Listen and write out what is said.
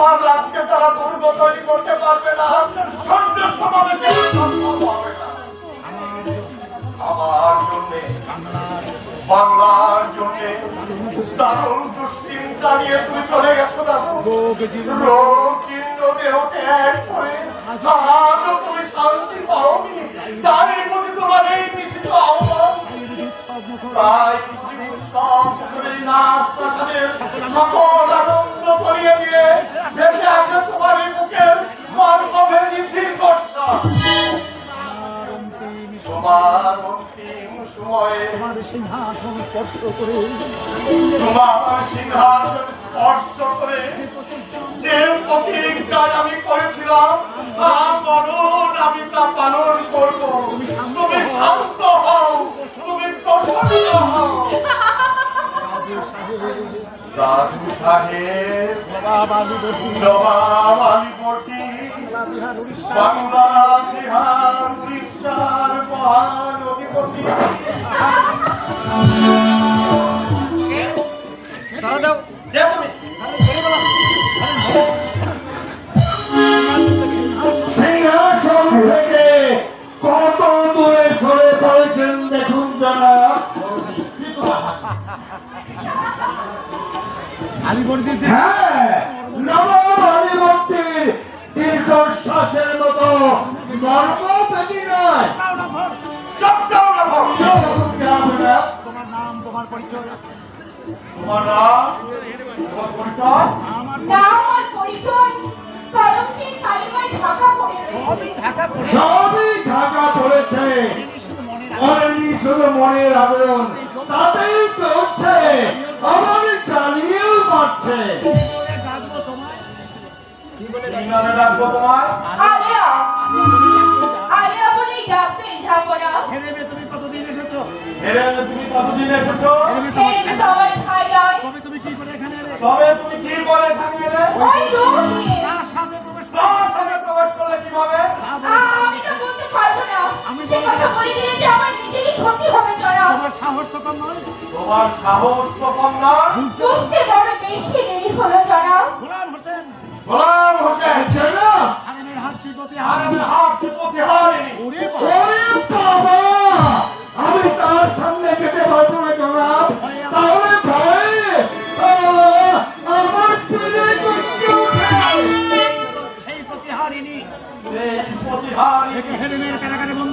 তোমার রাজ্যে তারা দুর্গ তৈরি করতে পারবে না। সৈন্য সমাবেশে। না আমার জন্যে বাংলার জন্যে দারুণ দুশ্চিন্তা নিয়ে তুমি চলে গেছো দাদু রোগ দেহ ত্যাগ করে। আজও তুমি শান্তি পাওনি। তাই বুঝি তোমার এই নিশ্চিত আহ্বান। তাই পৃথিবীর সব সকল তোমার অন্তিম সময়ে আমার সিংহাসন স্পর্শ করে তোমার সিংহাসন স্পর্শ করে যে প্রতিজ্ঞায় আমি করেছিলাম তা করুন আমি তা পালন করব। তুমি শান্ত হও তুমি প্রসন্ন হও। দাদু সাহেব নবাব আলী বাংলা হ্যাঁ নবাব আলীবর্তীর মতো মর্ম পেটি নয়। তোমার নাম তোমার পরিচয়। তোমার নাম তোমার পরিচয়? নাম পরিচয় তুমি কতদিন এসেছ? হেরবে তো আমার নয়। তবে তুমি কি করে এখানে এলে? প্রবেশ করলে? কীভাবে। আমি তো বলতে পারব না। আমি সে কথা বলে তোমার সাহস তো কম না। বুঝতে বড় বেশি দেরি হলো জনাব। গোলাম হোসেন। গোলাম হোসেন। জানো হারানের হাত চিপতে আর আমি হাত টিপতে হারিনি ওরে বাবা। আমি তার সামনে যেতে পারব না জনাব। তাহলে ভয়ে আমার পেলে উঠে সেই প্রতিহারিণী। সেই প্রতিহারী একে হেরেমের কারাগারে বন্দি